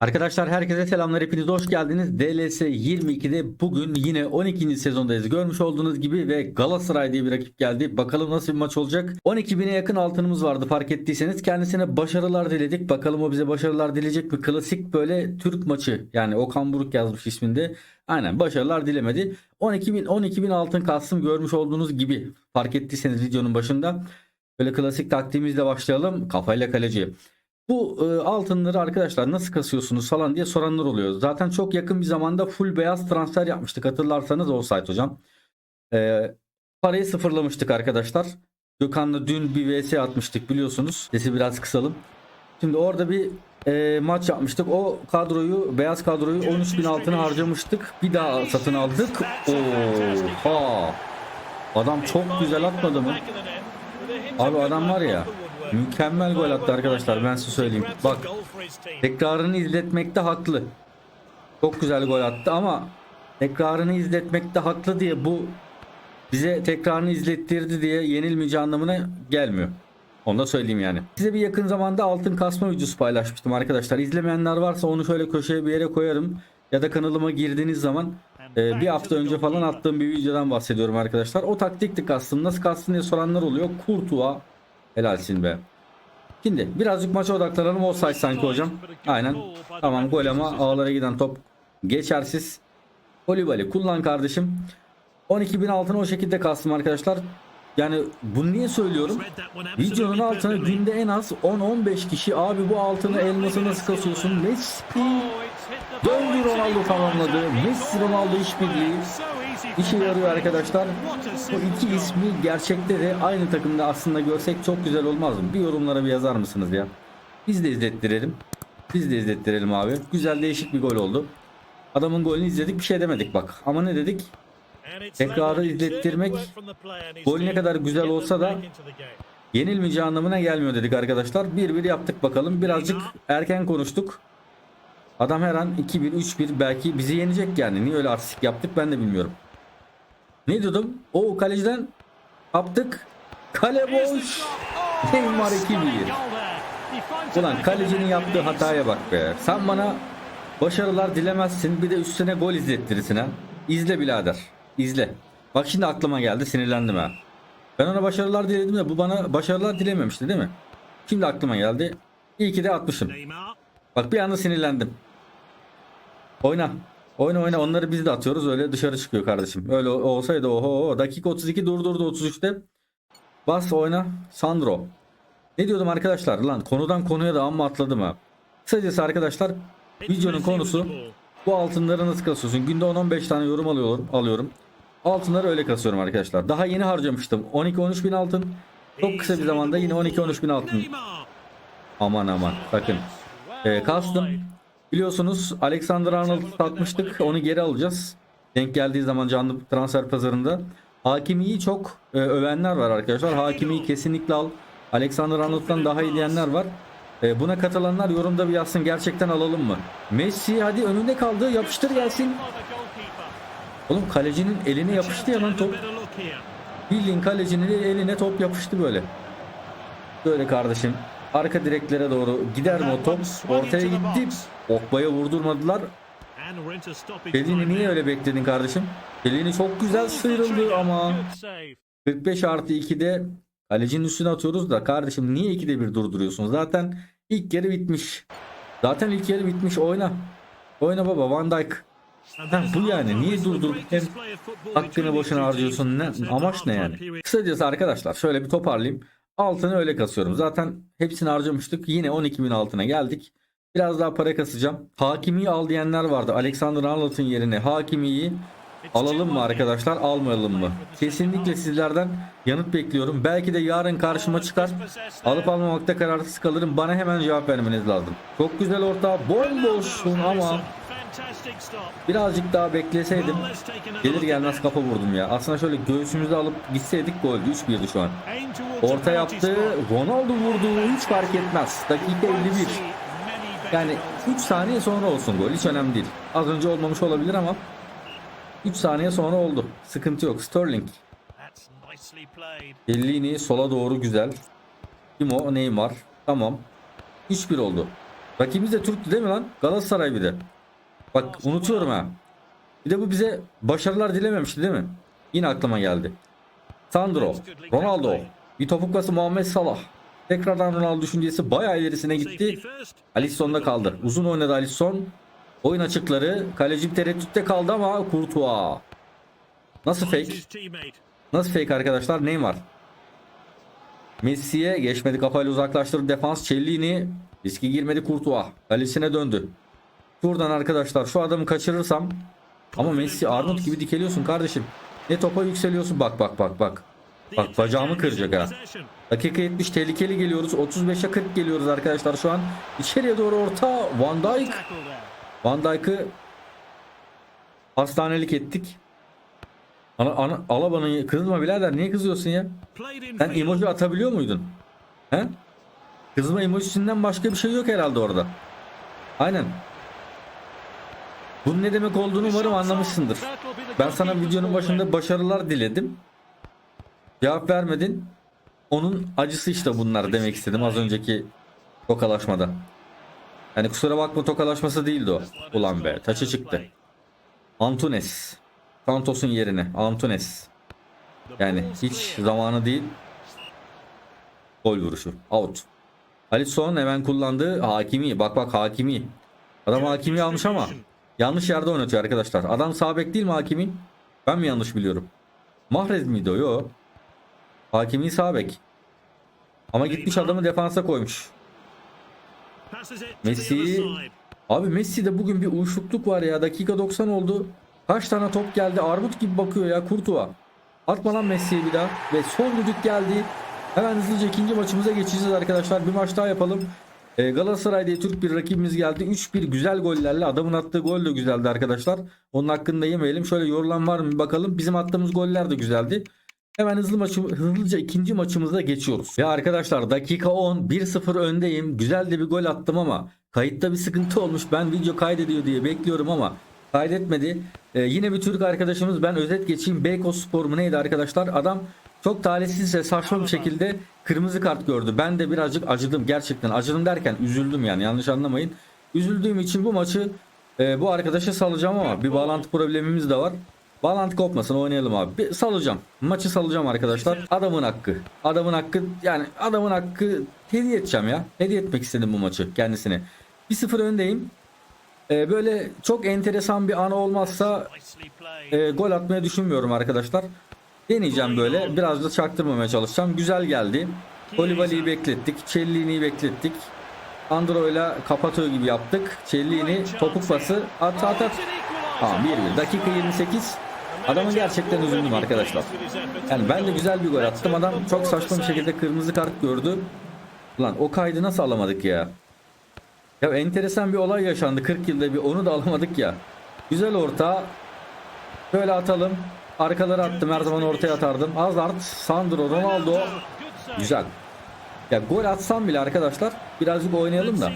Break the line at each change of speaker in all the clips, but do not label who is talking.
Arkadaşlar herkese selamlar hepiniz hoş geldiniz. DLS 22'de bugün yine 12. sezondayız. Görmüş olduğunuz gibi ve Galatasaray diye bir rakip geldi. Bakalım nasıl bir maç olacak. 12 bine yakın altınımız vardı fark ettiyseniz. Kendisine başarılar diledik. Bakalım o bize başarılar dileyecek mi? Klasik böyle Türk maçı. Yani Okan Buruk yazmış isminde. Aynen başarılar dilemedi. 12 bin, 12 bin altın kastım görmüş olduğunuz gibi. Fark ettiyseniz videonun başında. Böyle klasik taktiğimizle başlayalım. Kafayla kaleci. Bu e, altınları arkadaşlar nasıl kasıyorsunuz falan diye soranlar oluyor. Zaten çok yakın bir zamanda full beyaz transfer yapmıştık hatırlarsanız o site hocam. E, parayı sıfırlamıştık arkadaşlar. Gökhan'la dün bir vs atmıştık biliyorsunuz. Sesi biraz kısalım. Şimdi orada bir e, maç yapmıştık. O kadroyu beyaz kadroyu 13 bin altına harcamıştık. Bir daha satın aldık. Oha. Adam çok güzel atmadı mı? Abi adam var ya mükemmel gol attı arkadaşlar ben size söyleyeyim. Bak tekrarını izletmekte haklı. Çok güzel gol attı ama tekrarını izletmekte haklı diye bu bize tekrarını izlettirdi diye yenilmeyeceği anlamına gelmiyor. Onu da söyleyeyim yani. Size bir yakın zamanda altın kasma videosu paylaşmıştım arkadaşlar. İzlemeyenler varsa onu şöyle köşeye bir yere koyarım. Ya da kanalıma girdiğiniz zaman e, bir hafta önce falan attığım bir videodan bahsediyorum arkadaşlar. O taktikti kastım. Nasıl kastım diye soranlar oluyor. Kurtuğa helalsin be. Şimdi birazcık maça odaklanalım. Offside sanki hocam. Aynen. Tamam gol ama ağlara giden top geçersiz. Kolibali kullan kardeşim. 12.000 altına o şekilde kastım arkadaşlar. Yani bunu niye söylüyorum? Videonun altına günde en az 10-15 kişi abi bu altını elması nasıl kasıyorsun? Messi döndü Ronaldo tamamladı. Messi Ronaldo işbirliği işe yarıyor arkadaşlar. Bu iki ismi gerçekte de aynı takımda aslında görsek çok güzel olmaz mı? Bir yorumlara bir yazar mısınız ya? Biz de izlettirelim. Biz de izlettirelim abi. Güzel değişik bir gol oldu. Adamın golünü izledik bir şey demedik bak. Ama ne dedik?
Tekrarı izlettirmek
Gol ne kadar güzel olsa da Yenilmeyeceği anlamına gelmiyor dedik arkadaşlar. 1-1 yaptık bakalım. Birazcık erken konuştuk. Adam her an 2-1, 3-1 belki bizi yenecek yani. Niye öyle artistik yaptık ben de bilmiyorum. Ne diyordum? O kaleciden yaptık. Kale boş. Neymar 2-1. Ulan kalecinin yaptığı hataya bak be. Sen bana başarılar dilemezsin. Bir de üstüne gol izlettirirsin ha. İzle birader. İzle. Bak şimdi aklıma geldi sinirlendim ha. Ben ona başarılar diledim de bu bana başarılar dilememişti değil mi? Şimdi aklıma geldi. İyi ki de atmışım. Bak bir anda sinirlendim. Oyna. Oyna oyna onları biz de atıyoruz öyle dışarı çıkıyor kardeşim. Öyle olsaydı oho dakika 32 durdurdu 33'te. Bas oyna Sandro. Ne diyordum arkadaşlar lan konudan konuya da amma atladım ha. Kısacası arkadaşlar videonun konusu bu altınları nasıl kasıyorsun? Günde 10-15 tane yorum alıyorum. alıyorum. Altınları öyle kasıyorum arkadaşlar. Daha yeni harcamıştım. 12-13 bin altın. Çok kısa bir zamanda yine 12-13 bin altın. Aman aman sakın. Ee, kastım. Biliyorsunuz Alexander Arnold'u satmıştık. Onu geri alacağız. Denk geldiği zaman canlı transfer pazarında. Hakimi'yi çok e, övenler var arkadaşlar. Hakimi'yi kesinlikle al. Alexander Arnold'dan daha iyi diyenler var. E, buna katılanlar yorumda bir yazsın. Gerçekten alalım mı? Messi hadi önünde kaldı. Yapıştır gelsin. Oğlum kalecinin eline yapıştı ya lan top. Bildiğin kalecinin eline top yapıştı böyle. Böyle kardeşim. Arka direklere doğru gider mi o top? Ortaya gitti. Okbaya vurdurmadılar. Belini niye öyle bekledin kardeşim? Belini çok güzel sıyrıldı ama. 45 artı 2'de kalecinin üstüne atıyoruz da kardeşim niye 2'de bir durduruyorsun? Zaten ilk yarı bitmiş. Zaten ilk yarı bitmiş oyna. Oyna baba Van Dijk. Ha, bu yani niye durdurup hem hakkını boşuna harcıyorsun ne amaç ne yani? Kısacası arkadaşlar şöyle bir toparlayayım. Altını öyle kasıyorum. Zaten hepsini harcamıştık. Yine 12.000 altına geldik. Biraz daha para kasacağım. Hakimiyi al diyenler vardı. Alexander Arnold'un yerine Hakimiyi alalım mı arkadaşlar almayalım mı? Kesinlikle sizlerden yanıt bekliyorum. Belki de yarın karşıma çıkar. Alıp almamakta kararsız kalırım. Bana hemen cevap vermeniz lazım. Çok güzel orta. Bomboşsun ama birazcık daha bekleseydim gelir gelmez kafa vurdum ya. Aslında şöyle göğsümüzü alıp gitseydik goldü. 3-1'di şu an. Orta yaptı. Ronaldo vurdu. Hiç fark etmez. Dakika 51. Yani 3 saniye sonra olsun gol. Hiç önemli değil. Az önce olmamış olabilir ama 3 saniye sonra oldu. Sıkıntı yok. Sterling. Bellini sola doğru güzel. Kim o? Neymar. Tamam. 3-1 oldu. Rakibimiz de Türk'tü değil mi lan? Galatasaray bir de. Bak unutuyorum ha. Bir de bu bize başarılar dilememişti değil mi? Yine aklıma geldi. Sandro, Ronaldo, bir topuk pası Muhammed Salah. Tekrardan Ronaldo düşüncesi bayağı ilerisine gitti. Alisson'da kaldı. Uzun oynadı Alisson. Oyun açıkları. Kaleci tereddütte kaldı ama Courtois. Nasıl fake? Nasıl fake arkadaşlar? Neymar. Messi'ye geçmedi kafayla uzaklaştırdı defans. Cellini riski girmedi Courtois. Kalesine döndü. Şuradan arkadaşlar şu adamı kaçırırsam ama Messi Arnold gibi dikeliyorsun kardeşim. Ne topa yükseliyorsun bak bak bak bak. Bak bacağımı kıracak ha. Dakika 70 tehlikeli geliyoruz. 35'e 40 geliyoruz arkadaşlar şu an. İçeriye doğru orta Van Dijk. Van Dijk'ı hastanelik ettik. Ana, ana, Alaba'nın kızma birader niye kızıyorsun ya? Sen emoji atabiliyor muydun? He? Kızma emojisinden başka bir şey yok herhalde orada. Aynen. Bunun ne demek olduğunu umarım anlamışsındır. Ben sana videonun başında başarılar diledim. Cevap vermedin. Onun acısı işte bunlar demek istedim az önceki tokalaşmada. Yani kusura bakma tokalaşması değildi o. Ulan be taça çıktı. Antunes. Santos'un yerine Antunes. Yani hiç zamanı değil. Gol vuruşu. Out. Alisson hemen kullandı. Hakimi. Bak bak Hakimi. Adam Hakimi almış ama yanlış yerde oynatıyor arkadaşlar. Adam sağ bek değil mi Hakimi? Ben mi yanlış biliyorum? Mahrez miydi o? Yo. Hakimi sağ bek. Ama gitmiş adamı defansa koymuş. Messi. Abi Messi'de bugün bir uyuşukluk var ya. Dakika 90 oldu. Kaç tane top geldi. Armut gibi bakıyor ya Kurtuğa. Atma lan Messi'ye bir daha. Ve son düdük geldi. Hemen hızlıca ikinci maçımıza geçeceğiz arkadaşlar. Bir maç daha yapalım. Ee, Galatasaray diye Türk bir rakibimiz geldi. 3-1 güzel gollerle. Adamın attığı gol de güzeldi arkadaşlar. Onun hakkında yemeyelim. Şöyle yorulan var mı bir bakalım. Bizim attığımız goller de güzeldi. Hemen hızlı maçı, hızlıca ikinci maçımıza geçiyoruz. Ya arkadaşlar dakika 10 1-0 öndeyim. Güzel de bir gol attım ama kayıtta bir sıkıntı olmuş. Ben video kaydediyor diye bekliyorum ama kaydetmedi. Ee, yine bir Türk arkadaşımız ben özet geçeyim. Beykoz Spor mu neydi arkadaşlar? Adam çok talihsiz ve saçma bir şekilde kırmızı kart gördü. Ben de birazcık acıdım gerçekten. Acıdım derken üzüldüm yani yanlış anlamayın. Üzüldüğüm için bu maçı e, bu arkadaşa salacağım ama bir bağlantı problemimiz de var. Bağlantı kopmasın oynayalım abi. Bir salacağım. Maçı salacağım arkadaşlar. Adamın hakkı. Adamın hakkı yani adamın hakkı hediye edeceğim ya. Hediye etmek istedim bu maçı kendisine. 1-0 öndeyim. Ee, böyle çok enteresan bir an olmazsa e, gol atmayı düşünmüyorum arkadaşlar. Deneyeceğim böyle. Biraz da çaktırmamaya çalışacağım. Güzel geldi. Kolibali'yi beklettik. Cellini'yi beklettik. Andro'yla kapatıyor gibi yaptık. Cellini topuk pası at at at. Tamam 1-1. Dakika 28. Adamı gerçekten üzüldüm arkadaşlar. Yani ben de güzel bir gol attım. Adam çok saçma bir şekilde kırmızı kart gördü. Lan o kaydı nasıl alamadık ya? Ya enteresan bir olay yaşandı 40 yılda bir onu da alamadık ya. Güzel orta. Böyle atalım. Arkaları attım her zaman ortaya atardım. Hazard, Sandro, Ronaldo. Güzel. Ya gol atsam bile arkadaşlar birazcık oynayalım da.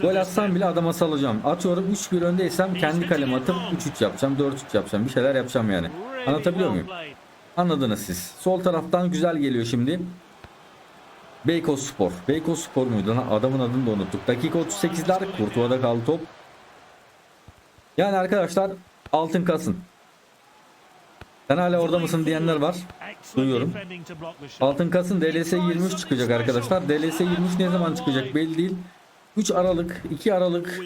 Gol atsam bile adama salacağım. Atıyorum 3-1 öndeysem kendi kaleme atıp 3-3 yapacağım, 4-3 yapacağım. Bir şeyler yapacağım yani. Anlatabiliyor muyum? Anladınız siz. Sol taraftan güzel geliyor şimdi. Beykoz Spor. Beykoz Spor muydu? Adamın adını da unuttuk. Dakika 38'ler. Kurtuva'da kaldı top. Yani arkadaşlar altın kasın. Sen hala orada mısın diyenler var. Duyuyorum. Altın kasın DLS 23 çıkacak arkadaşlar. DLS 23 ne zaman çıkacak belli değil. 3 Aralık, 2 Aralık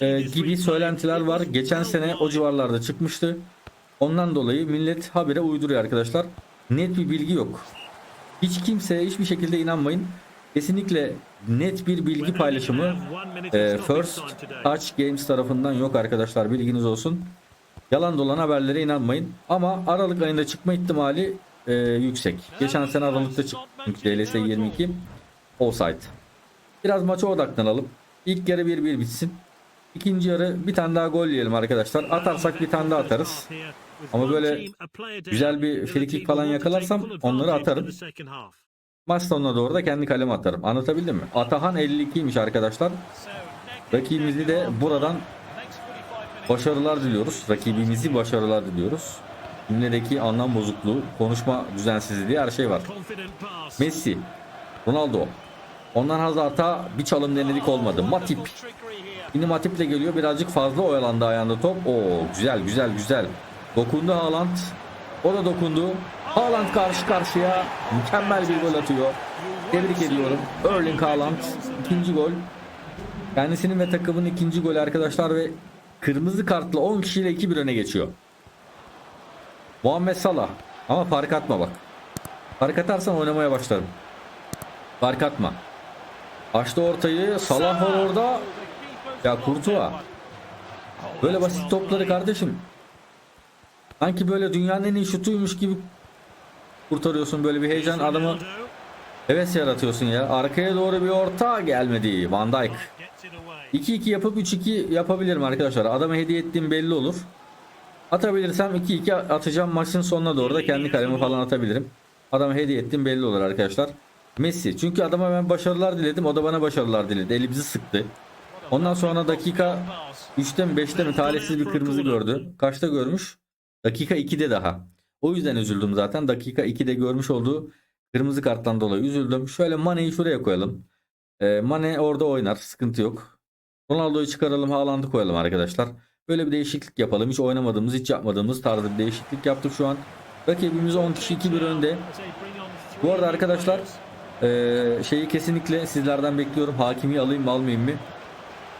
e, gibi söylentiler var. Geçen sene o civarlarda çıkmıştı. Ondan dolayı millet habire uyduruyor arkadaşlar. Net bir bilgi yok. Hiç kimseye hiçbir şekilde inanmayın. Kesinlikle net bir bilgi paylaşımı e, First Touch Games tarafından yok arkadaşlar bilginiz olsun. Yalan dolan haberlere inanmayın. Ama Aralık ayında çıkma ihtimali e, yüksek. Geçen sene Aralık'ta çıkmış DLS 22 offside. Biraz maça odaklanalım. İlk yarı 1-1 bitsin. İkinci yarı bir tane daha gol yiyelim arkadaşlar. Atarsak bir tane daha atarız. Ama böyle güzel bir frikik falan yakalarsam onları atarım. Maç sonuna doğru da kendi kaleme atarım. Anlatabildim mi? Atahan 52'ymiş arkadaşlar. Rakibimizi de buradan başarılar diliyoruz. Rakibimizi başarılar diliyoruz. Cümledeki anlam bozukluğu, konuşma düzensizliği her şey var. Messi, Ronaldo, Ondan Hazard'a bir çalım denedik olmadı. Matip. Şimdi Matip de geliyor. Birazcık fazla oyalandı ayağında top. Oo güzel güzel güzel. Dokundu Haaland. O da dokundu. Haaland karşı karşıya. Mükemmel bir gol atıyor. Tebrik ediyorum. Erling Haaland ikinci gol. Kendisinin ve takımın ikinci golü arkadaşlar ve kırmızı kartla 10 kişiyle 2-1 öne geçiyor. Muhammed Salah. Ama fark atma bak. Fark atarsan oynamaya başlarım. Fark atma. Açtı ortayı. Salah var orada. Ya Kurtuğa. Böyle basit topları kardeşim. Sanki böyle dünyanın en iyi şutuymuş gibi kurtarıyorsun böyle bir heyecan adamı heves yaratıyorsun ya. Arkaya doğru bir orta gelmedi. Van Dijk. 2-2 yapıp 3-2 yapabilirim arkadaşlar. Adama hediye ettiğim belli olur. Atabilirsem 2-2 atacağım maçın sonuna doğru da kendi kalemi falan atabilirim. Adama hediye ettiğim belli olur arkadaşlar. Messi. Çünkü adama ben başarılar diledim. O da bana başarılar diledi. Elimizi sıktı. Ondan sonra dakika 3'te mi 5'te mi talihsiz bir kırmızı gördü. Kaçta görmüş? Dakika 2'de daha. O yüzden üzüldüm zaten. Dakika 2'de görmüş olduğu kırmızı karttan dolayı üzüldüm. Şöyle Mane'yi şuraya koyalım. Ee, Mane orada oynar. Sıkıntı yok. Ronaldo'yu çıkaralım. Haaland'ı koyalım arkadaşlar. Böyle bir değişiklik yapalım. Hiç oynamadığımız, hiç yapmadığımız tarzda bir değişiklik yaptık şu an. Rakibimiz 10 kişi 2-1 önde. Bu arada arkadaşlar ee, şeyi kesinlikle sizlerden bekliyorum. Hakimi alayım mı almayayım mı?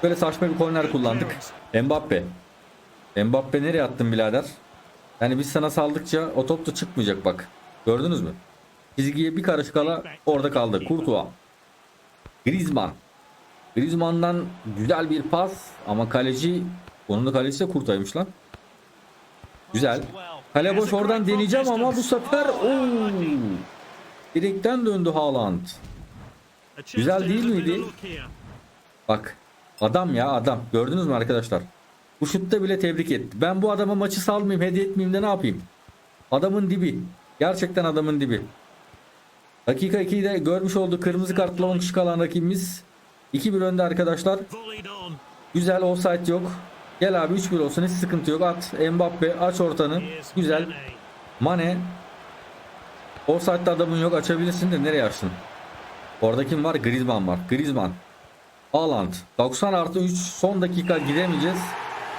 Böyle saçma bir korner kullandık. Mbappe. Mbappe nereye attın birader? Yani biz sana saldıkça o top da çıkmayacak bak. Gördünüz mü? Çizgiye bir karış kala orada kaldı. Courtois. Griezmann. Griezmann'dan güzel bir pas ama kaleci onun da kalecisi de Kurtay'mış lan. Güzel. Kale boş oradan deneyeceğim ama bu sefer ooo. Direkten döndü Haaland. Güzel değil miydi? Bak adam ya adam. Gördünüz mü arkadaşlar? Bu şutta bile tebrik etti. Ben bu adama maçı salmayayım, hediye etmeyeyim de ne yapayım? Adamın dibi. Gerçekten adamın dibi. Dakika 2'de görmüş olduğu kırmızı kartla 10 kişi kalan rakibimiz 2-1 önde arkadaşlar. Güzel offside yok. Gel abi 3-1 olsun hiç sıkıntı yok. At Mbappe aç ortanı. Güzel. Mane. Offside'da adamın yok açabilirsin de nereye açtın? Orada kim var? Griezmann var. Griezmann. Haaland 90 artı 3 son dakika gidemeyeceğiz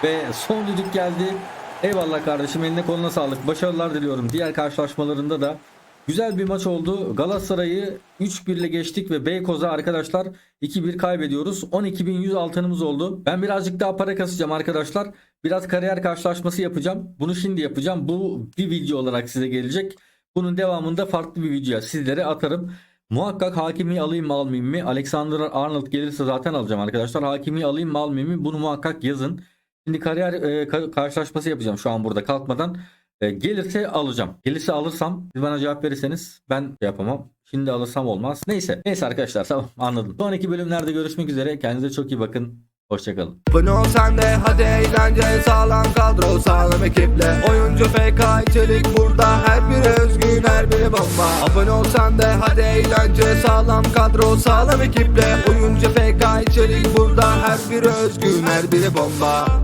ve son düdük geldi eyvallah kardeşim eline koluna sağlık başarılar diliyorum diğer karşılaşmalarında da güzel bir maç oldu Galatasaray'ı 3-1 ile geçtik ve Beykoz'a arkadaşlar 2-1 kaybediyoruz 12.100 altınımız oldu ben birazcık daha para kasacağım arkadaşlar biraz kariyer karşılaşması yapacağım bunu şimdi yapacağım bu bir video olarak size gelecek bunun devamında farklı bir video sizlere atarım Muhakkak hakimi alayım mı almayayım mı? Alexander Arnold gelirse zaten alacağım arkadaşlar. Hakimi alayım mı almayayım mı? Bunu muhakkak yazın. Şimdi kariyer e, ka- karşılaşması yapacağım şu an burada kalkmadan. E, gelirse alacağım. Gelirse alırsam siz bana cevap verirseniz ben şey yapamam. Şimdi alırsam olmaz. Neyse. Neyse arkadaşlar tamam anladım. Sonraki bölümlerde görüşmek üzere. Kendinize çok iyi bakın. Hoşçakalın.
Abone ol hadi eğlence sağlam kadro sağlam ekiple Oyuncu FK içerik burada her biri özgün her biri bomba Abone ol sen hadi eğlence sağlam kadro sağlam ekiple Oyuncu FK içerik burada her biri özgün her biri bomba